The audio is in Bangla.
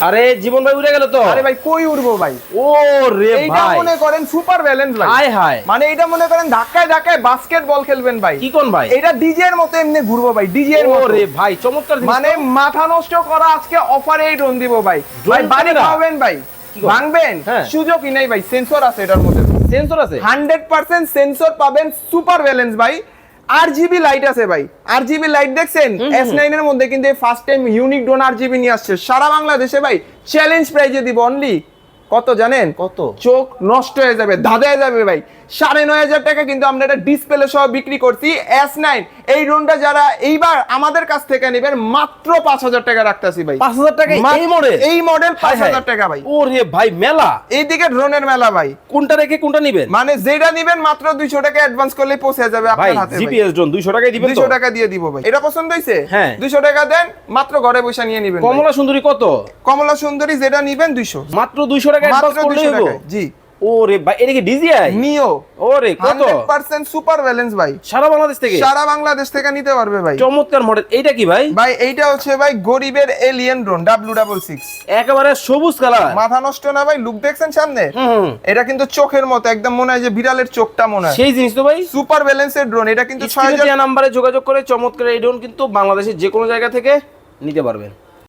আরে জীবন ভাই উড়ে গেল তো। আরে ভাই কই উড়বো ভাই? ও রে ভাই মনে করেন সুপার ব্যালেন্স ভাই। হায় হায়। মানে এটা মনে করেন ধাক্কায় ধাক্কায় বাস্কেটবল খেলবেন ভাই। কি কোন ভাই? এটা ডিজে এর মতো এমনি ঘুরবো ভাই ডিজে এর মতো। রে ভাই চমৎকার জিনিস মানে মাথা নষ্ট করা আজকে অফারে এই ড্রোন দিব ভাই। ভাই বাড়ি camera? ভাই? ভাঙবেন? হ্যাঁ। সুযোগই নেই ভাই সেন্সর আছে এটার মধ্যে। সেন্সর আছে? হান্ড্রেড পার্সেন্ট সেন্সর পাবেন সুপার ব্যালেন্স ভাই। আর জিবি লাইট আছে ভাই। আর জিবি লাইট দেখছেন? এস নাইন এর মধ্যে কিন্তু first time unique drone R GB নিয়ে আসছে। সারা বাংলাদেশে ভাই চ্যালেঞ্জ প্রাইজে দিব অনলি কত জানেন? কত? চোখ নষ্ট হয়ে যাবে ধাঁধায় যাবে ভাই। সাড়ে নয় হাজার টাকা কিন্তু আমরা এটা ডিসপ্লে সহ বিক্রি করছি। এস নাইন এই ড্রোনটা যারা এইবার আমাদের কাছ থেকে নেবেন মাত্র পাঁচ হাজার টাকা রাখতেছি ভাই। পাঁচ হাজার টাকা? এই মডেল এই মডেল পাঁচ হাজার টাকা ভাই। ও রে ভাই মেলা? এইদিকে ড্রোনের মেলা ভাই। কোনটা রেখে কোনটা নিবেন? মানে যেটা নিবেন মাত্র দুইশো টাকা অ্যাডভান্স করলে পৌঁছে যাবে আপনার হাতে জিপিএস ড্রোন 200 টাকায় দিবেন দুইশো টাকা দিয়ে দিব ভাই। এটা পছন্দ হয়েছে? হ্যাঁ। দুইশো টাকা দেন মাত্র ঘরে বসে নিয়ে নিবেন কমলা সুন্দরী কত? কমলা সুন্দরী যেটা নিবেন দুইশো। মাত্র 200 টাকা অ্যাডভান্স মাত্র করলেই দুইশো জি। ও ভাই এটা কি ডিজিআই? নিও। ও কত? হান্ড্রেড পার্সেন্ট সুপার ব্যালেন্স ভাই। সারা বাংলাদেশ থেকে? সারা বাংলাদেশ থেকে নিতে পারবে ভাই। চমৎকার মডেল এইটা কি ভাই? ভাই এইটা হচ্ছে ভাই গরিবের alien drone W double six একেবারে সবুজ কালার মাথা নষ্ট না ভাই লুক দেখছেন সামনে? এটা কিন্তু চোখের মতো একদম মনে হয় যে বিড়ালের চোখটা মনে হয়। সেই জিনিস তো ভাই। সুপার ব্যালেন্সের ড্রোন এটা কিন্তু ছয় স্ক্রিনে হাজার নাম্বারে যোগাযোগ করে চমৎকার এই ড্রোন কিন্তু বাংলাদেশের যে কোনো জায়গা থেকে নিতে পারবেন।